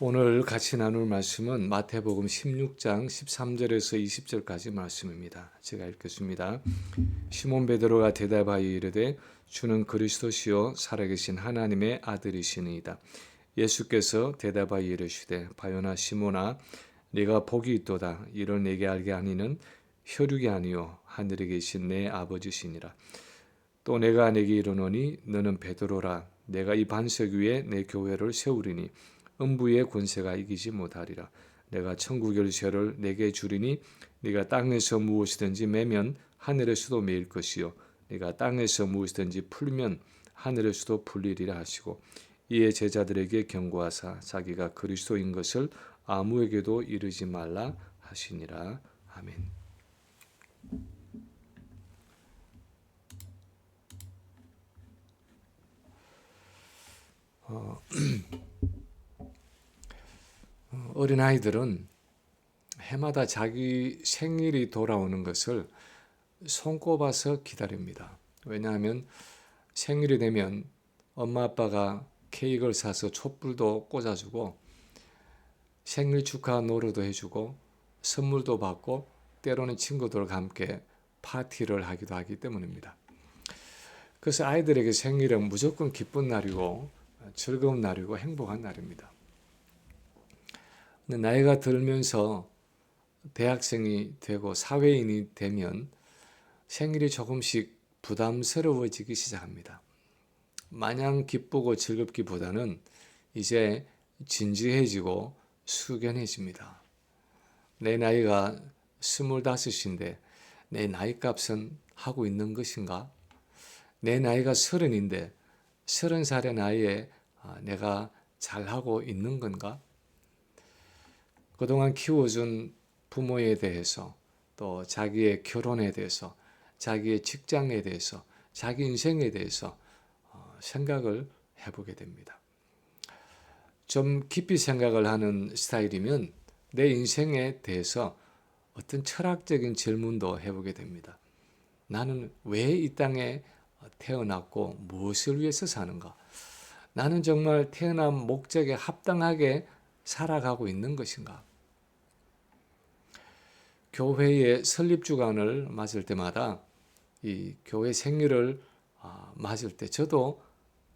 오늘 같이 나눌 말씀은 마태복음 16장 13절에서 20절까지 말씀입니다. 제가 읽겠습니다. 시몬 베드로가 대답하여 이르되 주는 그리스도시요 살아계신 하나님의 아들이시니이다. 예수께서 대답하여 이르시되 바요나 시몬아 네가 복이 있도다 이를 내게 알게 하니는 혈육이 아니요 하늘에 계신 내 아버지시니라. 또 내가 내게 이르노니 너는 베드로라 내가 이 반석 위에 내 교회를 세우리니 음부의 권세가 이기지 못하리라. 내가 천국 열쇠를 내게 주리니 네가 땅에서 무엇이든지 매면 하늘에서도 매일 것이요 네가 땅에서 무엇이든지 풀면 하늘에서도 풀리리라 하시고 이에 제자들에게 경고하사 자기가 그리스도인 것을 아무에게도 이르지 말라 하시니라. 아멘. 어, 어린 아이들은 해마다 자기 생일이 돌아오는 것을 손꼽아서 기다립니다. 왜냐하면 생일이 되면 엄마 아빠가 케이크를 사서 촛불도 꽂아주고 생일 축하 노래도 해주고 선물도 받고 때로는 친구들과 함께 파티를 하기도 하기 때문입니다. 그래서 아이들에게 생일은 무조건 기쁜 날이고 즐거운 날이고 행복한 날입니다. 나이가 들면서 대학생이 되고 사회인이 되면 생일이 조금씩 부담스러워지기 시작합니다. 마냥 기쁘고 즐겁기보다는 이제 진지해지고 숙연해집니다. 내 나이가 스물다섯인데 내 나이 값은 하고 있는 것인가? 내 나이가 서른인데 서른 살의 나이에 아, 내가 잘하고 있는 건가? 그동안 키워준 부모에 대해서 또 자기의 결혼에 대해서 자기의 직장에 대해서 자기 인생에 대해서 어, 생각을 해보게 됩니다. 좀 깊이 생각을 하는 스타일이면 내 인생에 대해서 어떤 철학적인 질문도 해보게 됩니다. 나는 왜 이 땅에 태어났고 무엇을 위해서 사는가? 나는 정말 태어난 목적에 합당하게 살아가고 있는 것인가? 교회의 설립 주간을 맞을 때마다 이 교회 생일을 아, 맞을 때 저도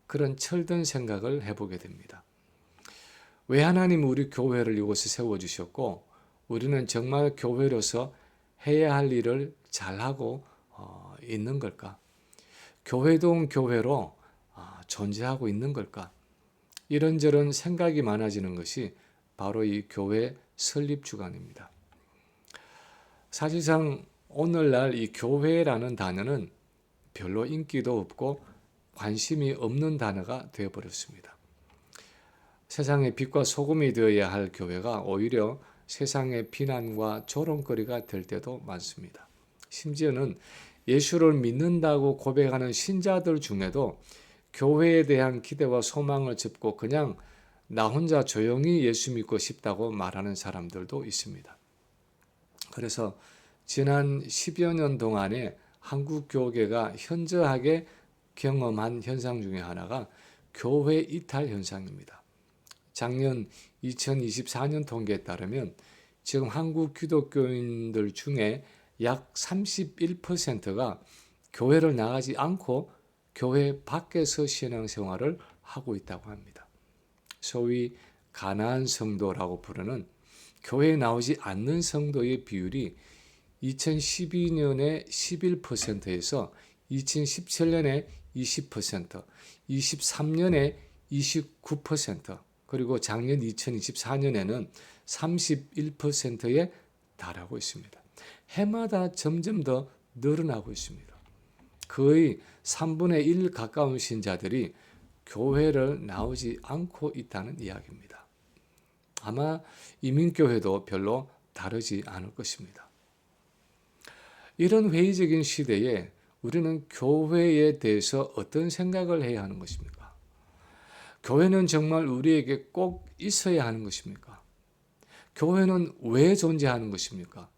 그런 철든 생각을 해보게 됩니다. 왜 하나님 우리 교회를 이곳에 세워주셨고 우리는 정말 교회로서 해야 할 일을 잘하고 어, 있는 걸까? 교회동 교회로 아, 존재하고 있는 걸까? 이런저런 생각이 많아지는 것이 바로 이 교회 설립 주간입니다. 사실상 오늘날 이 교회라는 단어는 별로 인기도 없고 관심이 없는 단어가 되어버렸습니다. 세상의 빛과 소금이 되어야 할 교회가 오히려 세상의 비난과 조롱거리가 될 때도 많습니다. 심지어는 예수를 믿는다고 고백하는 신자들 중에도 교회에 대한 기대와 소망을 접고 그냥 나 혼자 조용히 예수 믿고 싶다고 말하는 사람들도 있습니다. 그래서 지난 10여 년 동안에 한국 교계가 현저하게 경험한 현상 중에 하나가 교회 이탈 현상입니다. 작년 2024년 통계에 따르면 지금 한국 기독교인들 중에 약 31%가 교회를 나가지 않고 교회 밖에서 신앙생활을 하고 있다고 합니다. 소위 가나안 성도라고 부르는 교회에 나오지 않는 성도의 비율이 2012년에 11%에서 2017년에 20%, 23년에 29%, 그리고 작년 2024년에는 31%에 달하고 있습니다. 해마다 점점 더 늘어나고 있습니다. 거의 3분의 1 가까운 신자들이 교회를 나오지 않고 있다는 이야기입니다. 아마 이민교회도 별로 다르지 않을 것입니다. 이런 회의적인 시대에 우리는 교회에 대해서 어떤 생각을 해야 하는 것입니까? 교회는 정말 우리에게 꼭 있어야 하는 것입니까? 교회는 왜 존재하는 것입니까?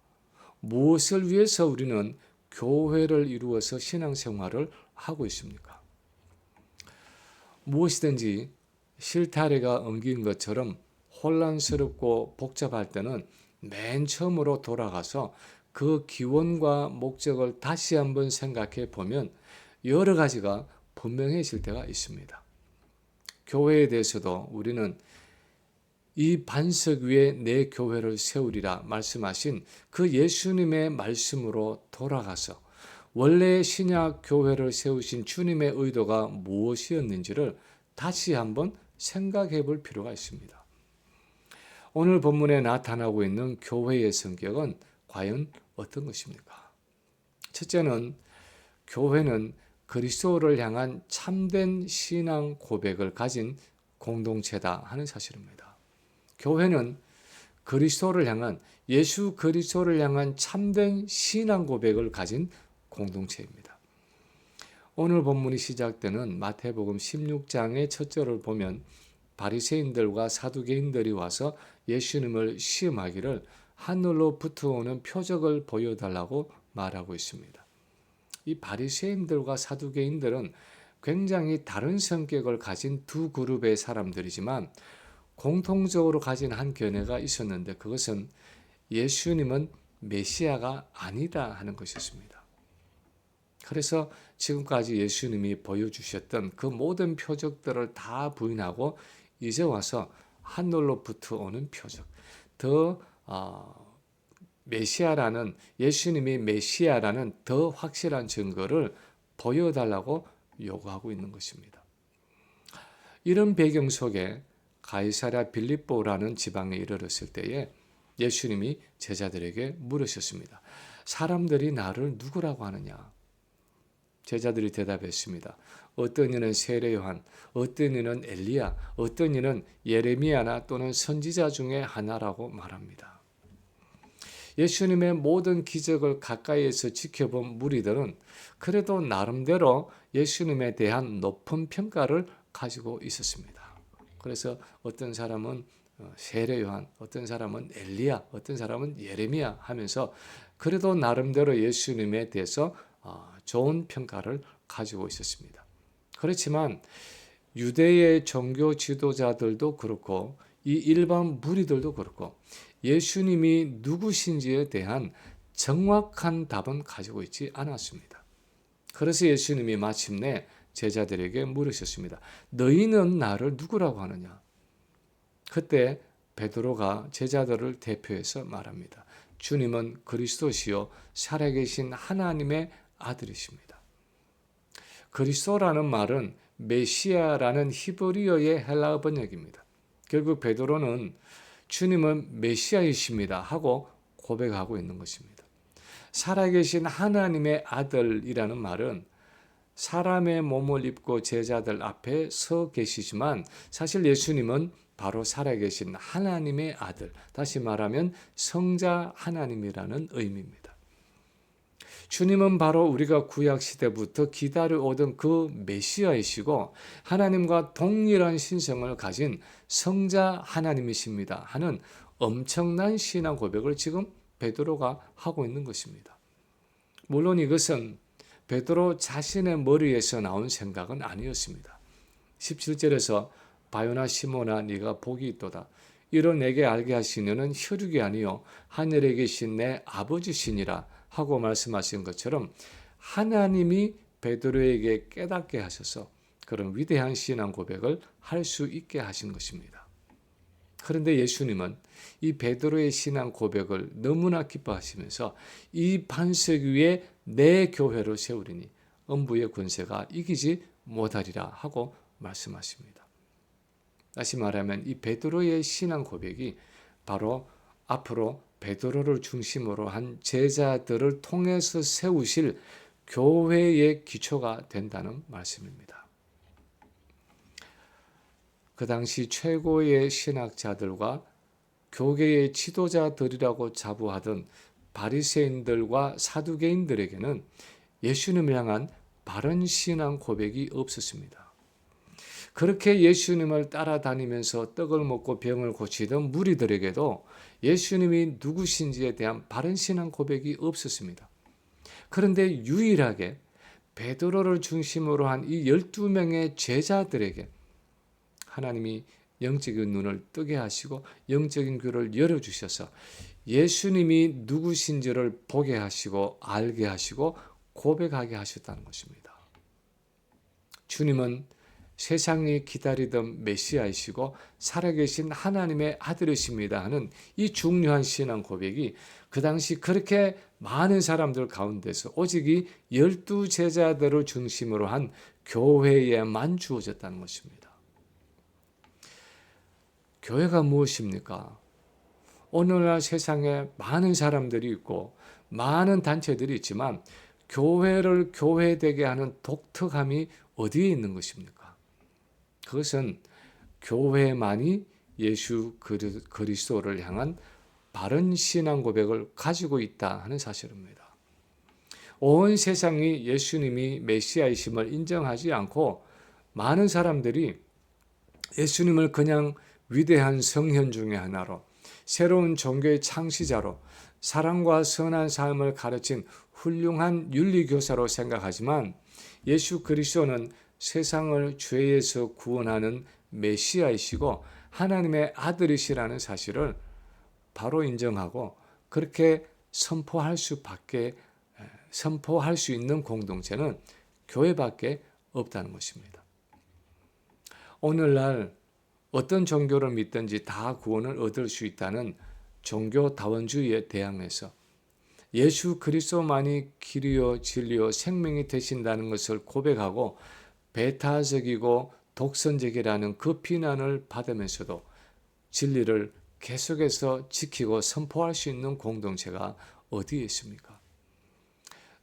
무엇을 위해서 우리는 교회를 이루어서 신앙생활을 하고 있습니까? 무엇이든지 실타래가 엉긴 것처럼 혼란스럽고 복잡할 때는 맨 처음으로 돌아가서 그 기원과 목적을 다시 한번 생각해 보면 여러 가지가 분명해질 때가 있습니다. 교회에 대해서도 우리는 이 반석 위에 내 교회를 세우리라 말씀하신 그 예수님의 말씀으로 돌아가서 원래 신약 교회를 세우신 주님의 의도가 무엇이었는지를 다시 한번 생각해 볼 필요가 있습니다. 오늘 본문에 나타나고 있는 교회의 성격은 과연 어떤 것입니까? 첫째는 교회는 그리스도를 향한 참된 신앙 고백을 가진 공동체다 하는 사실입니다. 교회는 그리스도를 향한 예수 그리스도를 향한 참된 신앙 고백을 가진 공동체입니다. 오늘 본문이 시작되는 마태복음 16장의 첫 절을 보면 바리새인들과 사두개인들이 와서 예수님을 시험하기를 하늘로부터 오는 표적을 보여달라고 말하고 있습니다. 이 바리새인들과 사두개인들은 굉장히 다른 성격을 가진 두 그룹의 사람들이지만 공통적으로 가진 한 견해가 있었는데 그것은 예수님은 메시아가 아니다 하는 것이었습니다. 그래서 지금까지 예수님이 보여주셨던 그 모든 표적들을 다 부인하고 이제 와서 하늘로부터 오는 표적, 더 어, 메시아라는 예수님이 메시아라는 더 확실한 증거를 보여달라고 요구하고 있는 것입니다. 이런 배경 속에 가이사랴 빌립보라는 지방에 이르렀을 때에 예수님이 제자들에게 물으셨습니다. 사람들이 나를 누구라고 하느냐? 제자들이 대답했습니다. 어떤 이는 세례 요한, 어떤 이는 엘리야, 어떤 이는 예레미야나 또는 선지자 중에 하나라고 말합니다. 예수님의 모든 기적을 가까이에서 지켜본 무리들은 그래도 나름대로 예수님에 대한 높은 평가를 가지고 있었습니다. 그래서 어떤 사람은 어, 세례 요한, 어떤 사람은 엘리야, 어떤 사람은 예레미야 하면서 그래도 나름대로 예수님에 대해서 어, 좋은 평가를 가지고 있었습니다. 그렇지만 유대의 종교 지도자들도 그렇고 이 일반 무리들도 그렇고 예수님이 누구신지에 대한 정확한 답은 가지고 있지 않았습니다. 그래서 예수님이 마침내 제자들에게 물으셨습니다. 너희는 나를 누구라고 하느냐? 그때 베드로가 제자들을 대표해서 말합니다. 주님은 그리스도시요 살아계신 하나님의 아들이십니다. 그리스도라는 말은 메시아라는 히브리어의 헬라어 번역입니다. 결국 베드로는 주님은 메시아이십니다 하고 고백하고 있는 것입니다. 살아계신 하나님의 아들이라는 말은 사람의 몸을 입고 제자들 앞에 서 계시지만 사실 예수님은 바로 살아계신 하나님의 아들, 다시 말하면 성자 하나님이라는 의미입니다. 주님은 바로 우리가 구약 시대부터 기다려오던 그 메시아이시고 하나님과 동일한 신성을 가진 성자 하나님이십니다. 하는 엄청난 신앙 고백을 지금 베드로가 하고 있는 것입니다. 물론 이것은 베드로 자신의 머리에서 나온 생각은 아니었습니다. 17절에서 바요나 시모나 네가 복이 있도다. 이런 내게 알게 하시는 혈육이 아니요 하늘에 계신 내 아버지시니라 하고 말씀하신 것처럼 하나님이 베드로에게 깨닫게 하셔서 그런 위대한 신앙 고백을 할 수 있게 하신 것입니다. 그런데 예수님은 이 베드로의 신앙 고백을 너무나 기뻐하시면서 이 반석 위에 내 교회를 세우리니 음부의 권세가 이기지 못하리라 하고 말씀하십니다. 다시 말하면 이 베드로의 신앙 고백이 바로 앞으로 베드로를 중심으로 한 제자들을 통해서 세우실 교회의 기초가 된다는 말씀입니다. 그 당시 최고의 신학자들과 교계의 지도자들이라고 자부하던 바리새인들과 사두개인들에게는 예수님을 향한 바른 신앙 고백이 없었습니다. 그렇게 예수님을 따라다니면서 떡을 먹고 병을 고치던 무리들에게도 예수님이 누구신지에 대한 바른 신앙 고백이 없었습니다. 그런데 유일하게 베드로를 중심으로 한 이 12명의 제자들에게 하나님이 영적인 눈을 뜨게 하시고 영적인 귀를 열어 주셔서 예수님이 누구신지를 보게 하시고 알게 하시고 고백하게 하셨다는 것입니다. 주님은 세상이 기다리던 메시아이시고 살아계신 하나님의 아들이십니다 하는 이 중요한 신앙 고백이 그 당시 그렇게 많은 사람들 가운데서 오직 이 열두 제자들을 중심으로 한 교회에만 주어졌다는 것입니다. 교회가 무엇입니까? 오늘날 세상에 많은 사람들이 있고 많은 단체들이 있지만 교회를 교회되게 하는 독특함이 어디에 있는 것입니까? 그것은 교회만이 예수 그리스도를 향한 바른 신앙 고백을 가지고 있다 하는 사실입니다. 온 세상이 예수님이 메시아이심을 인정하지 않고 많은 사람들이 예수님을 그냥 위대한 성현 중의 하나로 새로운 종교의 창시자로 사랑과 선한 삶을 가르친 훌륭한 윤리교사로 생각하지만 예수 그리스도는 세상을 죄에서 구원하는 메시아이시고 하나님의 아들이시라는 사실을 바로 인정하고 그렇게 선포할 수밖에 선포할 수 있는 공동체는 교회밖에 없다는 것입니다. 오늘날 어떤 종교를 믿든지 다 구원을 얻을 수 있다는 종교 다원주의에 대항해서 예수 그리스도만이 길이요 진리요 생명이 되신다는 것을 고백하고 배타적이고 독선적이라는 그 비난을 받으면서도 진리를 계속해서 지키고 선포할 수 있는 공동체가 어디에 있습니까?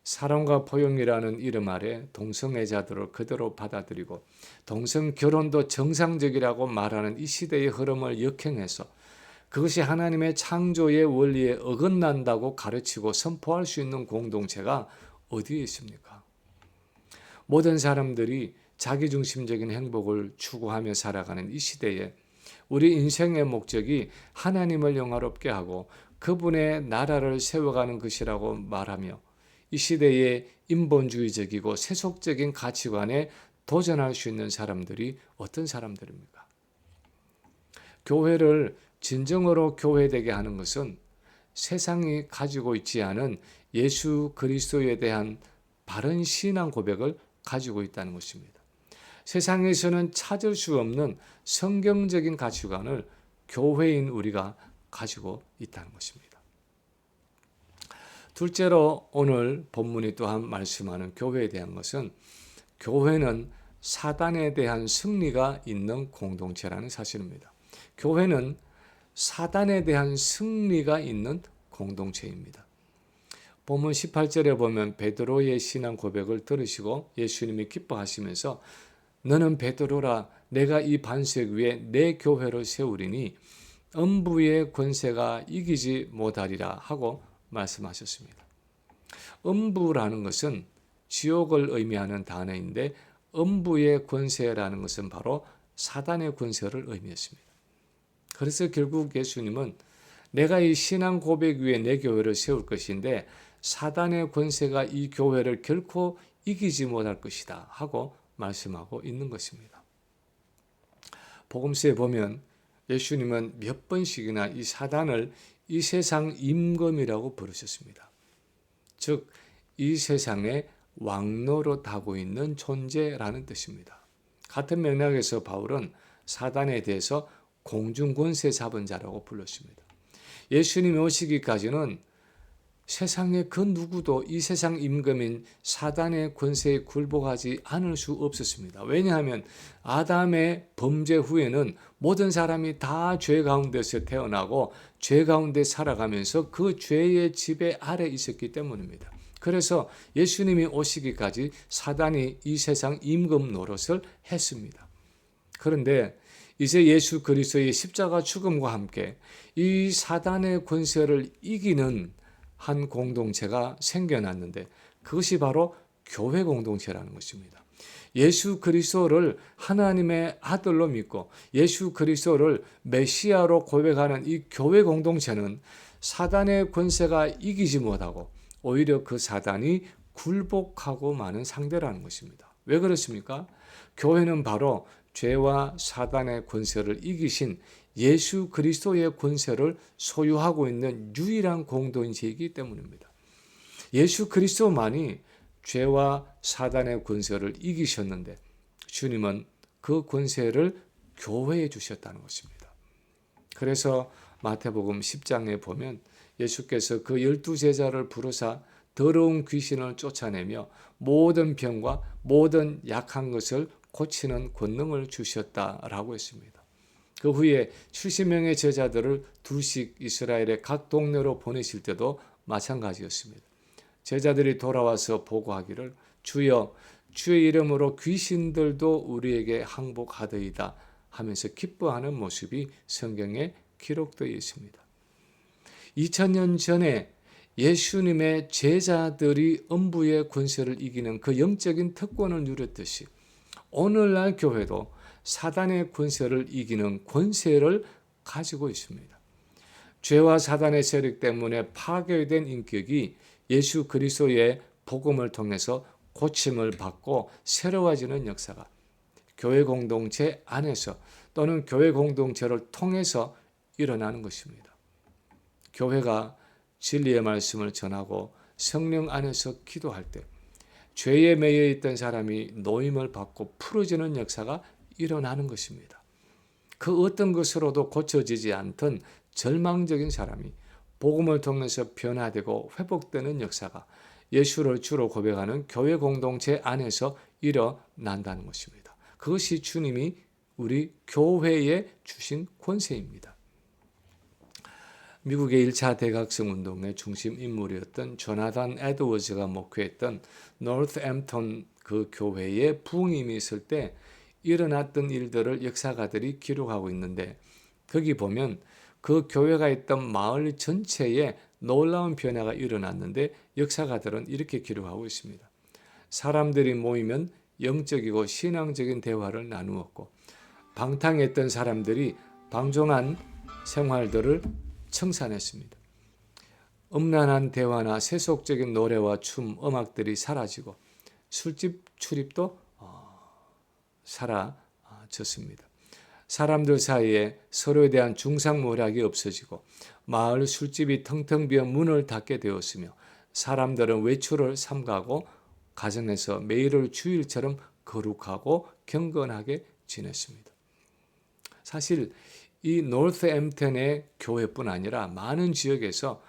사랑과 포용이라는 이름 아래 동성애자들을 그대로 받아들이고 동성 결혼도 정상적이라고 말하는 이 시대의 흐름을 역행해서 그것이 하나님의 창조의 원리에 어긋난다고 가르치고 선포할 수 있는 공동체가 어디에 있습니까? 모든 사람들이 자기중심적인 행복을 추구하며 살아가는 이 시대에 우리 인생의 목적이 하나님을 영화롭게 하고 그분의 나라를 세워가는 것이라고 말하며 이 시대의 인본주의적이고 세속적인 가치관에 도전할 수 있는 사람들이 어떤 사람들입니까? 교회를 진정으로 교회되게 하는 것은 세상이 가지고 있지 않은 예수 그리스도에 대한 바른 신앙 고백을 가지고 있다는 것입니다. 세상에서는 찾을 수 없는 성경적인 가치관을 교회인 우리가 가지고 있다는 것입니다. 둘째로 오늘 본문이 또한 말씀하는 교회에 대한 것은 교회는 사단에 대한 승리가 있는 공동체라는 사실입니다. 교회는 사단에 대한 승리가 있는 공동체입니다. 본문 18절에 보면 베드로의 신앙 고백을 들으시고 예수님이 기뻐하시면서 너는 베드로라 내가 이 반석 위에 내 교회를 세우리니 음부의 권세가 이기지 못하리라 하고 말씀하셨습니다. 음부라는 것은 지옥을 의미하는 단어인데 음부의 권세라는 것은 바로 사단의 권세를 의미했습니다. 그래서 결국 예수님은 내가 이 신앙 고백 위에 내 교회를 세울 것인데 사단의 권세가 이 교회를 결코 이기지 못할 것이다 하고 말씀하고 있는 것입니다. 복음서에 보면 예수님은 몇 번씩이나 이 사단을 이 세상 임금이라고 부르셨습니다. 즉, 이 세상의 왕노로 타고 있는 존재라는 뜻입니다. 같은 맥락에서 바울은 사단에 대해서 공중권세 잡은 자라고 불렀습니다. 예수님이 오시기까지는 세상의 그 누구도 이 세상 임금인 사단의 권세에 굴복하지 않을 수 없었습니다. 왜냐하면 아담의 범죄 후에는 모든 사람이 다 죄 가운데서 태어나고 죄 가운데 살아가면서 그 죄의 지배 아래 있었기 때문입니다. 그래서 예수님이 오시기까지 사단이 이 세상 임금 노릇을 했습니다. 그런데 이제 예수 그리스도의 십자가 죽음과 함께 이 사단의 권세를 이기는 한 공동체가 생겨났는데 그것이 바로 교회 공동체라는 것입니다. 예수 그리스도를 하나님의 아들로 믿고 예수 그리스도를 메시아로 고백하는 이 교회 공동체는 사단의 권세가 이기지 못하고 오히려 그 사단이 굴복하고 많은 상대라는 것입니다. 왜 그렇습니까? 교회는 바로 죄와 사단의 권세를 이기신 예수 그리스도의 권세를 소유하고 있는 유일한 공동체이기 때문입니다. 예수 그리스도만이 죄와 사단의 권세를 이기셨는데 주님은 그 권세를 교회에 주셨다는 것입니다. 그래서 마태복음 10장에 보면 예수께서 그 열두 제자를 부르사 더러운 귀신을 쫓아내며 모든 병과 모든 약한 것을 고치는 권능을 주셨다라고 했습니다. 그 후에 70명의 제자들을 둘씩 이스라엘의 각 동네로 보내실 때도 마찬가지였습니다. 제자들이 돌아와서 보고하기를 주여 주의 이름으로 귀신들도 우리에게 항복하더이다 하면서 기뻐하는 모습이 성경에 기록되어 있습니다. 2000년 전에 예수님의 제자들이 음부의 권세를 이기는 그 영적인 특권을 누렸듯이 오늘날 교회도 사단의 권세를 이기는 권세를 가지고 있습니다. 죄와 사단의 세력 때문에 파괴된 인격이 예수 그리스도의 복음을 통해서 고침을 받고 새로워지는 역사가 교회 공동체 안에서 또는 교회 공동체를 통해서 일어나는 것입니다. 교회가 진리의 말씀을 전하고 성령 안에서 기도할 때 죄에 매여 있던 사람이 노임을 받고 풀어지는 역사가 일어나는 것입니다. 그 어떤 것으로도 고쳐지지 않던 절망적인 사람이 복음을 통해서 변화되고 회복되는 역사가 예수를 주로 고백하는 교회 공동체 안에서 일어난다는 것입니다. 그것이 주님이 우리 교회에 주신 권세입니다. 미국의 1차 대각성 운동의 중심 인물이었던 조나단 에드워즈가 목회했던 노스앰턴 그 교회에 부흥임이 있을 때 일어났던 일들을 역사가들이 기록하고 있는데 거기 보면 그 교회가 있던 마을 전체에 놀라운 변화가 일어났는데 역사가들은 이렇게 기록하고 있습니다. 사람들이 모이면 영적이고 신앙적인 대화를 나누었고 방탕했던 사람들이 방종한 생활들을 청산했습니다. 음란한 대화나 세속적인 노래와 춤, 음악들이 사라지고 술집 출입도 어, 사라졌습니다. 사람들 사이에 서로에 대한 중상모략이 없어지고 마을 술집이 텅텅 비어 문을 닫게 되었으며 사람들은 외출을 삼가고 가정에서 매일을 주일처럼 거룩하고 경건하게 지냈습니다. 사실 이 노스앰턴의 교회뿐 아니라 많은 지역에서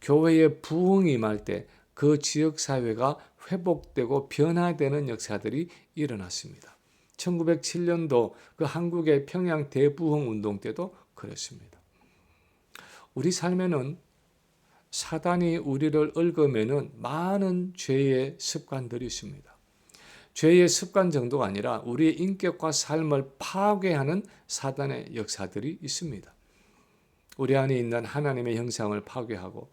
교회의 부흥이 임할 때 그 지역 사회가 회복되고 변화되는 역사들이 일어났습니다. 1907년도 그 한국의 평양 대부흥 운동 때도 그랬습니다. 우리 삶에는 사단이 우리를 얽어매는 많은 죄의 습관들이 있습니다. 죄의 습관 정도가 아니라 우리의 인격과 삶을 파괴하는 사단의 역사들이 있습니다. 우리 안에 있는 하나님의 형상을 파괴하고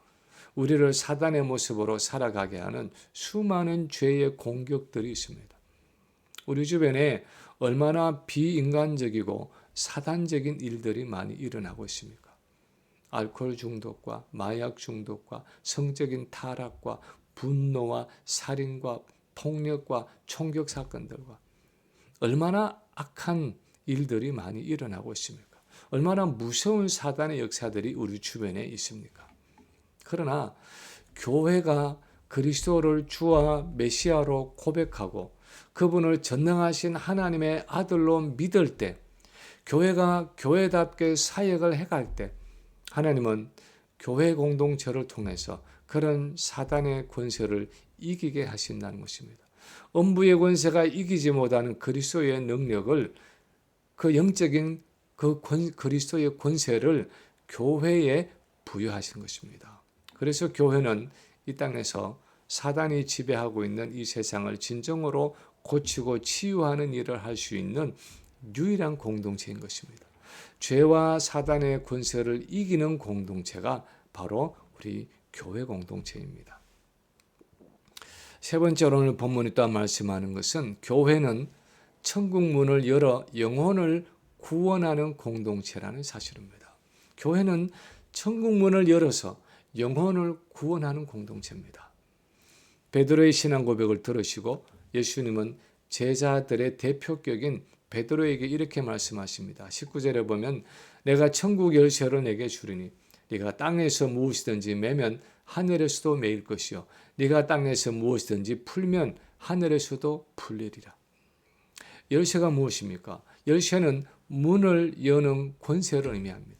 우리를 사단의 모습으로 살아가게 하는 수많은 죄의 공격들이 있습니다. 우리 주변에 얼마나 비인간적이고 사단적인 일들이 많이 일어나고 있습니까? 알코올 중독과 마약 중독과 성적인 타락과 분노와 살인과 폭력과 총격 사건들과 얼마나 악한 일들이 많이 일어나고 있습니까? 얼마나 무서운 사단의 역사들이 우리 주변에 있습니까? 그러나 교회가 그리스도를 주와 메시아로 고백하고 그분을 전능하신 하나님의 아들로 믿을 때 교회가 교회답게 사역을 해갈 때 하나님은 교회 공동체를 통해서 그런 사단의 권세를 이기게 하신다는 것입니다. 음부의 권세가 이기지 못하는 그리스도의 능력을 그 영적인 그 권, 그리스도의 권세를 교회에 부여하신 것입니다. 그래서 교회는 이 땅에서 사단이 지배하고 있는 이 세상을 진정으로 고치고 치유하는 일을 할 수 있는 유일한 공동체인 것입니다. 죄와 사단의 권세를 이기는 공동체가 바로 우리 교회 공동체입니다. 세 번째로 오늘 본문이 또 말씀하는 것은 교회는 천국 문을 열어 영혼을 구원하는 공동체라는 사실입니다. 교회는 천국 문을 열어서 영혼을 구원하는 공동체입니다. 베드로의 신앙 고백을 들으시고 예수님은 제자들의 대표격인 베드로에게 이렇게 말씀하십니다. 19절에 보면 내가 천국 열쇠를 내게 주리니 네가 땅에서 무엇이든지 매면 하늘에서도 매일 것이요 네가 땅에서 무엇이든지 풀면 하늘에서도 풀리리라. 열쇠가 무엇입니까? 열쇠는 문을 여는 권세를 의미합니다.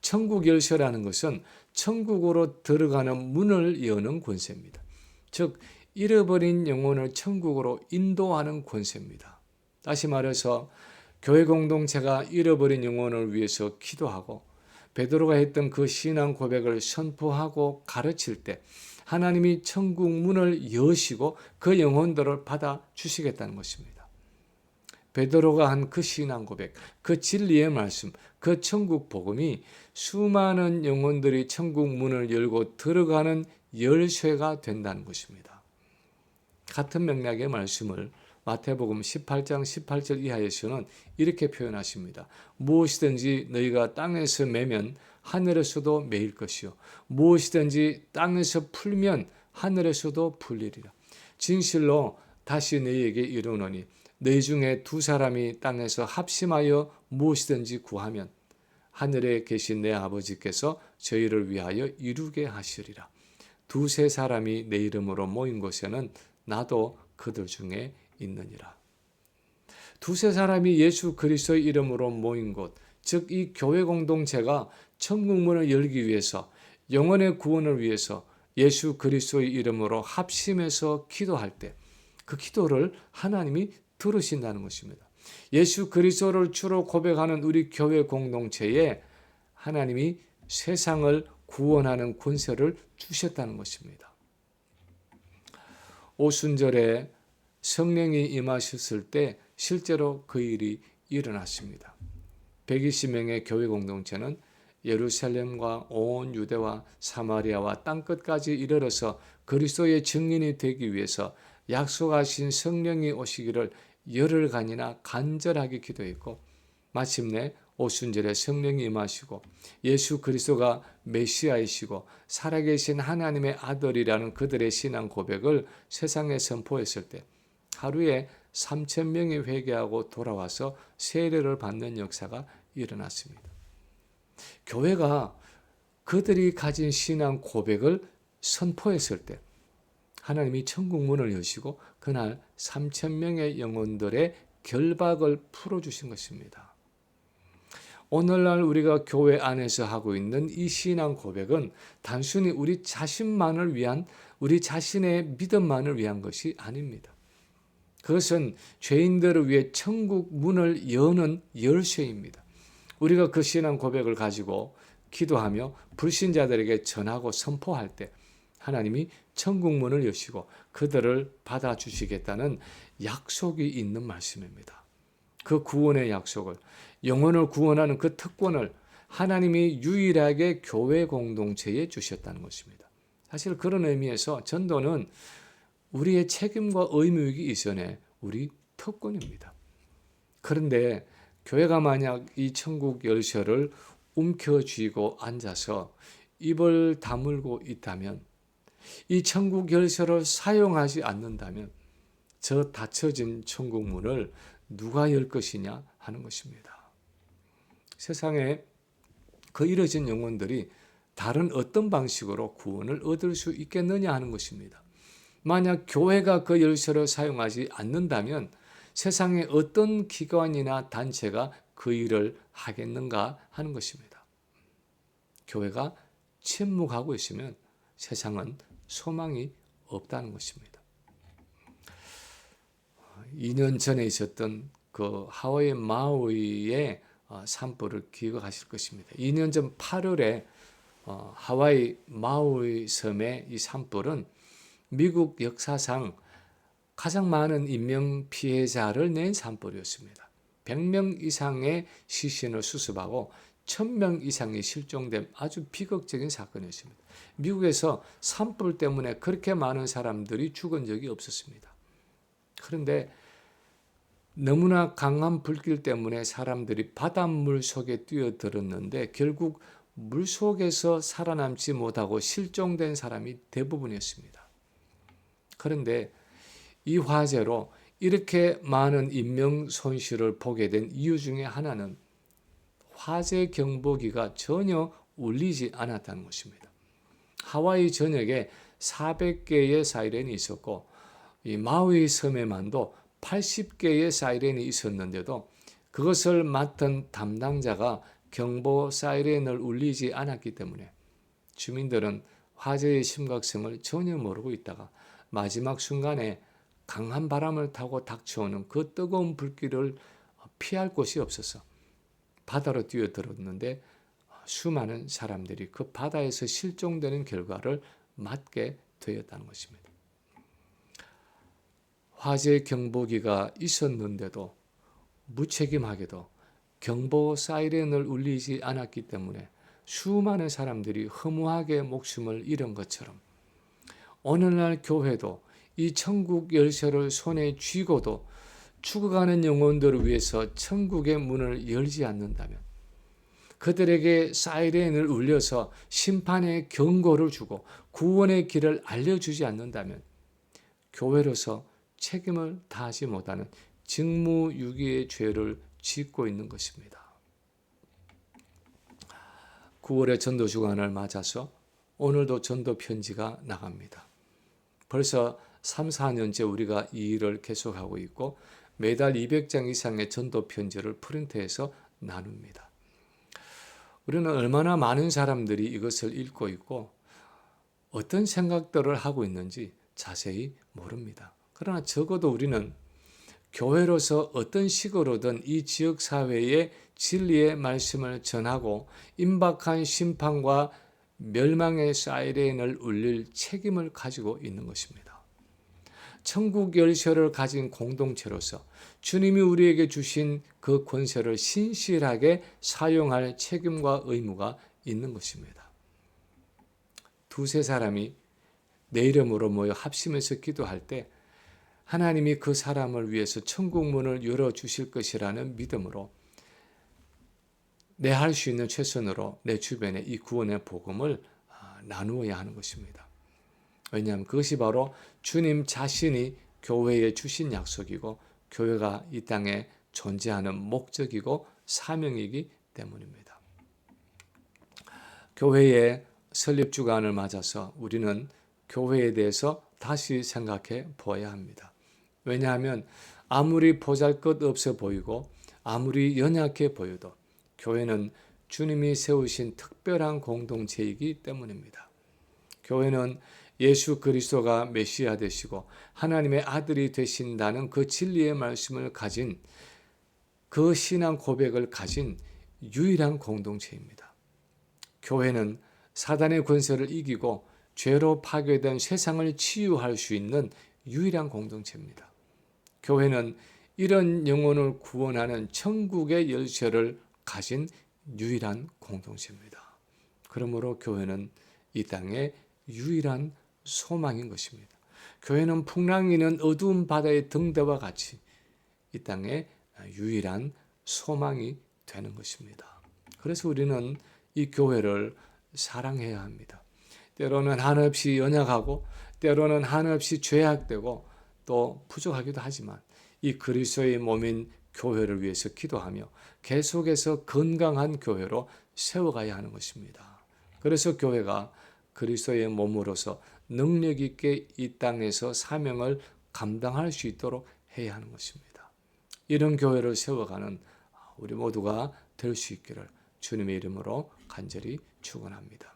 천국 열쇠라는 것은 천국으로 들어가는 문을 여는 권세입니다. 즉 잃어버린 영혼을 천국으로 인도하는 권세입니다. 다시 말해서 교회 공동체가 잃어버린 영혼을 위해서 기도하고 베드로가 했던 그 신앙 고백을 선포하고 가르칠 때 하나님이 천국 문을 여시고 그 영혼들을 받아 주시겠다는 것입니다. 베드로가 한 그 신앙 고백, 그 진리의 말씀, 그 천국 복음이 수많은 영혼들이 천국 문을 열고 들어가는 열쇠가 된다는 것입니다. 같은 맥락의 말씀을 마태복음 18장 18절 이하에서는 이렇게 표현하십니다. 무엇이든지 너희가 땅에서 매면 하늘에서도 매일 것이요 무엇이든지 땅에서 풀면 하늘에서도 풀리리라. 진실로 다시 너희에게 이르노니 너희 중에 두 사람이 땅에서 합심하여 무엇이든지 구하면 하늘에 계신 내 아버지께서 저희를 위하여 이루게 하시리라. 두세 사람이 내 이름으로 모인 곳에는 나도 그들 중에 있느니라. 두세 사람이 예수 그리스도의 이름으로 모인 곳, 즉 이 교회 공동체가 천국문을 열기 위해서 영혼의 구원을 위해서 예수 그리스도의 이름으로 합심해서 기도할 때 그 기도를 하나님이 들으신다는 것입니다. 예수 그리스도를 주로 고백하는 우리 교회 공동체에 하나님이 세상을 구원하는 권세를 주셨다는 것입니다. 오순절에 성령이 임하셨을 때 실제로 그 일이 일어났습니다. 120명의 교회 공동체는 예루살렘과 온 유대와 사마리아와 땅끝까지 이르러서 그리스도의 증인이 되기 위해서 약속하신 성령이 오시기를 열흘간이나 간절하게 기도했고 마침내 오순절에 성령이 임하시고 예수 그리스도가 메시아이시고 살아계신 하나님의 아들이라는 그들의 신앙 고백을 세상에 선포했을 때 하루에 3천 명이 회개하고 돌아와서 세례를 받는 역사가 일어났습니다. 교회가 그들이 가진 신앙 고백을 선포했을 때 하나님이 천국 문을 여시고 그날 3천 명의 영혼들의 결박을 풀어 주신 것입니다. 오늘날 우리가 교회 안에서 하고 있는 이 신앙 고백은 단순히 우리 자신만을 위한 우리 자신의 믿음만을 위한 것이 아닙니다. 그것은 죄인들을 위해 천국 문을 여는 열쇠입니다. 우리가 그 신앙 고백을 가지고 기도하며 불신자들에게 전하고 선포할 때 하나님이 천국 문을 여시고 그들을 받아 주시겠다는 약속이 있는 말씀입니다. 그 구원의 약속을 영혼을 구원하는 그 특권을 하나님이 유일하게 교회 공동체에 주셨다는 것입니다. 사실 그런 의미에서 전도는 우리의 책임과 의무이기 이전에 우리 특권입니다. 그런데 교회가 만약 이 천국 열쇠를 움켜쥐고 앉아서 입을 다물고 있다면 이 천국 열쇠를 사용하지 않는다면 저 닫혀진 천국 문을 누가 열 것이냐 하는 것입니다. 세상에 그 이뤄진 영혼들이 다른 어떤 방식으로 구원을 얻을 수 있겠느냐 하는 것입니다. 만약 교회가 그 열쇠를 사용하지 않는다면 세상에 어떤 기관이나 단체가 그 일을 하겠는가 하는 것입니다. 교회가 침묵하고 있으면 세상은 소망이 없다는 것입니다. 2년 전에 있었던 그 하와이 마우이의 어, 산불을 기억하실 것입니다. 2년 전 8월에 어, 하와이 마우이 섬의 이 산불은 미국 역사상 가장 많은 인명 피해자를 낸 산불이었습니다. 100명 이상의 시신을 수습하고 1000명 이상이 실종된 아주 비극적인 사건이었습니다. 미국에서 산불 때문에 그렇게 많은 사람들이 죽은 적이 없었습니다. 그런데 너무나 강한 불길 때문에 사람들이 바닷물 속에 뛰어들었는데 결국 물 속에서 살아남지 못하고 실종된 사람이 대부분이었습니다. 그런데 이 화재로 이렇게 많은 인명 손실을 보게 된 이유 중에 하나는 화재 경보기가 전혀 울리지 않았다는 것입니다. 하와이 전역에 400개의 사이렌이 있었고 이 마우이 섬에만도 80개의 사이렌이 있었는데도 그것을 맡은 담당자가 경보 사이렌을 울리지 않았기 때문에 주민들은 화재의 심각성을 전혀 모르고 있다가 마지막 순간에 강한 바람을 타고 닥쳐오는 그 뜨거운 불길을 피할 곳이 없어서 바다로 뛰어들었는데 수많은 사람들이 그 바다에서 실종되는 결과를 맞게 되었다는 것입니다. 화재 경보기가 있었는데도 무책임하게도 경보 사이렌을 울리지 않았기 때문에 수많은 사람들이 허무하게 목숨을 잃은 것처럼 어느 날 교회도 이 천국 열쇠를 손에 쥐고도 죽어가는 영혼들을 위해서 천국의 문을 열지 않는다면 그들에게 사이렌을 울려서 심판의 경고를 주고 구원의 길을 알려주지 않는다면 교회로서 책임을 다하지 못하는 직무유기의 죄를 짓고 있는 것입니다. 9월의 전도 주간을 맞아서 오늘도 전도 편지가 나갑니다. 벌써 3, 4년째 우리가 이 일을 계속하고 있고 매달 200장 이상의 전도 편지를 프린트해서 나눕니다. 우리는 얼마나 많은 사람들이 이것을 읽고 있고 어떤 생각들을 하고 있는지 자세히 모릅니다. 그러나 적어도 우리는 교회로서 어떤 식으로든 이 지역 사회에 진리의 말씀을 전하고 임박한 심판과 멸망의 사이렌을 울릴 책임을 가지고 있는 것입니다. 천국 열쇠를 가진 공동체로서 주님이 우리에게 주신 그 권세를 신실하게 사용할 책임과 의무가 있는 것입니다. 두세 사람이 내 이름으로 모여 합심해서 기도할 때 하나님이 그 사람을 위해서 천국 문을 열어 주실 것이라는 믿음으로 내 할 수 있는 최선으로 내 주변에 이 구원의 복음을 아, 나누어야 하는 것입니다. 왜냐하면 그것이 바로 주님 자신이 교회에 주신 약속이고 교회가 이 땅에 존재하는 목적이고 사명이기 때문입니다. 교회의 설립 주간을 맞아서 우리는 교회에 대해서 다시 생각해 보아야 합니다. 왜냐하면 아무리 보잘 것 없어 보이고 아무리 연약해 보여도 교회는 주님이 세우신 특별한 공동체이기 때문입니다. 교회는 예수 그리스도가 메시아 되시고 하나님의 아들이 되신다는 그 진리의 말씀을 가진 그 신앙 고백을 가진 유일한 공동체입니다. 교회는 사단의 권세를 이기고 죄로 파괴된 세상을 치유할 수 있는 유일한 공동체입니다. 교회는 이런 영혼을 구원하는 천국의 열쇠를 가진 유일한 공동체입니다. 그러므로 교회는 이 땅의 유일한 소망인 것입니다. 교회는 풍랑이는 어두운 바다의 등대와 같이 이 땅의 유일한 소망이 되는 것입니다. 그래서 우리는 이 교회를 사랑해야 합니다. 때로는 한없이 연약하고 때로는 한없이 죄악되고 또 부족하기도 하지만 이 그리스도의 몸인 교회를 위해서 기도하며 계속해서 건강한 교회로 세워가야 하는 것입니다. 그래서 교회가 그리스도의 몸으로서 능력 있게 이 땅에서 사명을 감당할 수 있도록 해야 하는 것입니다. 이런 교회를 세워가는 우리 모두가 될 수 있기를 주님의 이름으로 간절히 축원합니다.